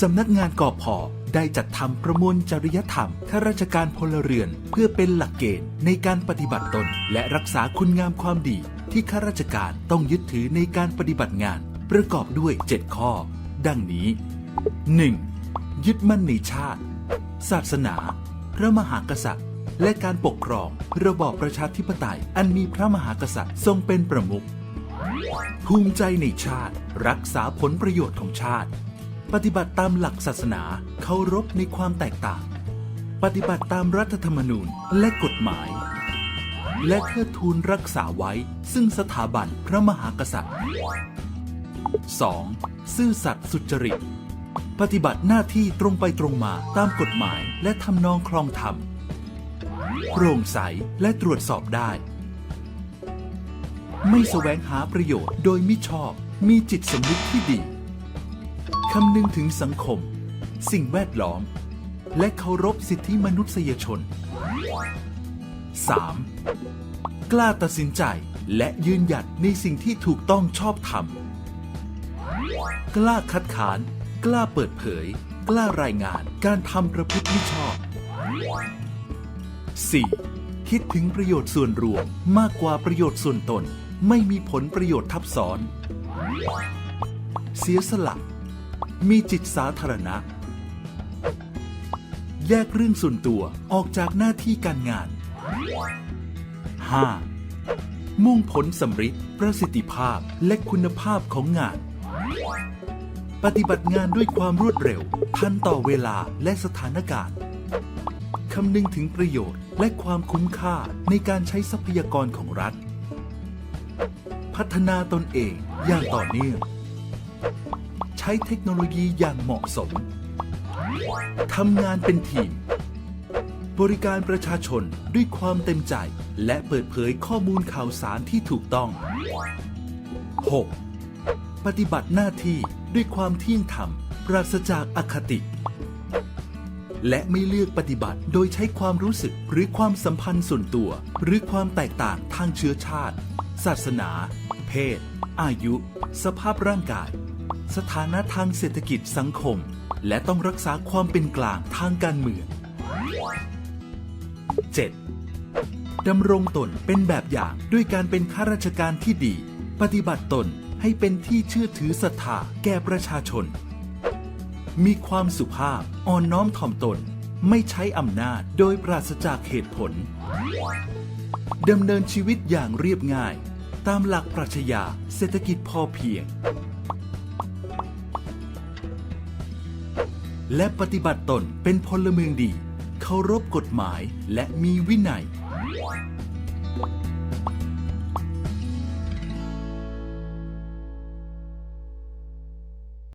สำนักงานกอพอได้จัดทำประมวลจริยธรรมข้าราชการพลเรือน เพื่อเป็นหลักเกณฑ์ในการปฏิบัติตน และรักษาคุณงามความดี ที่ข้าราชการต้องยึดถือในการปฏิบัติงาน ประกอบด้วย 7 ข้อ ดังนี้ 1. ยึดมั่นในชาติ ศาสนา พระมหากษัตริย์ และการปกครองระบอบประชาธิปไตย อันมีพระมหากษัตริย์ทรงเป็นประมุขภูมิใจในชาติ รักษาผลประโยชน์ของชาติ ปฏิบัติตามหลักศาสนาเคารพในความแตกต่าง ปฏิบัติตามรัฐธรรมนูญและกฎหมาย และเทิดทูนรักษาไว้ซึ่งสถาบันพระมหากษัตริย์ 2. ซื่อสัตย์สุจริต ปฏิบัติหน้าที่ตรงไปตรงมาตามกฎหมายและทำนองคลองธรรมโปร่งใสและตรวจสอบได้ ไม่แสวงหาประโยชน์โดยมิชอบ มีจิตสำนึกที่ดี คำนึงถึงสังคม สิ่งแวดล้อม และเคารพสิทธิมนุษยชน 3. กล้าตัดสินใจและยืนหยัดในสิ่งที่ถูกต้องชอบธรรม กล้าคัดค้าน กล้าเปิดเผย กล้ารายงานการทำประพฤติมิชอบ 4. คิดถึงประโยชน์ส่วนรวมมากกว่าประโยชน์ส่วนตน ไม่มีผลประโยชน์ทับซ้อน เสียสละ มีจิตสาธารณะ แยกเรื่องส่วนตัวออกจากหน้าที่การงาน 5. มุ่งผลสำฤทธิ์ประสิทธิภาพและคุณภาพของงาน ปฏิบัติงานด้วยความรวดเร็ว ทันต่อเวลาและสถานการณ์คำนึงถึงประโยชน์และความคุ้มค่าในการใช้ทรัพยากรของรัฐ พัฒนาตนเองอย่างต่อเนื่อง ช้เทคโนโลยีอย่างเหมาะสม ทำงานเป็นทีม บริการประชาชนด้วยความเต็มใจ และเปิดเผยข้อมูลข่าวสารที่ถูกต้อง 6. ปฏิบัติหน้าที่ด้วยความเที่ยงธรรม ปราศจากอคติ และไม่เลือกปฏิบัติโดยใช้ความรู้สึกหรือความสัมพันธ์ส่วนตัว หรือความแตกต่างทางเชื้อชาติ ศาสนา เพศ อายุ สภาพร่างกาย สถานะทางเศรษฐกิจสังคม และต้องรักษาความเป็นกลางทางการเมือง 7. ดำรงตนเป็นแบบอย่างด้วยการเป็นข้าราชการที่ดี ปฏิบัติตนให้เป็นที่เชื่อถือศรัทธาแก่ประชาชน มีความสุภาพอ่อนน้อมถ่อมตน ไม่ใช้อำนาจโดยปราศจากเหตุผลดำเนินชีวิตอย่างเรียบง่าย ตามหลักปรัชญาเศรษฐกิจพอเพียง และปฏิบัติตนเป็นพลเมืองดี เคารพกฎหมายและมีวินัย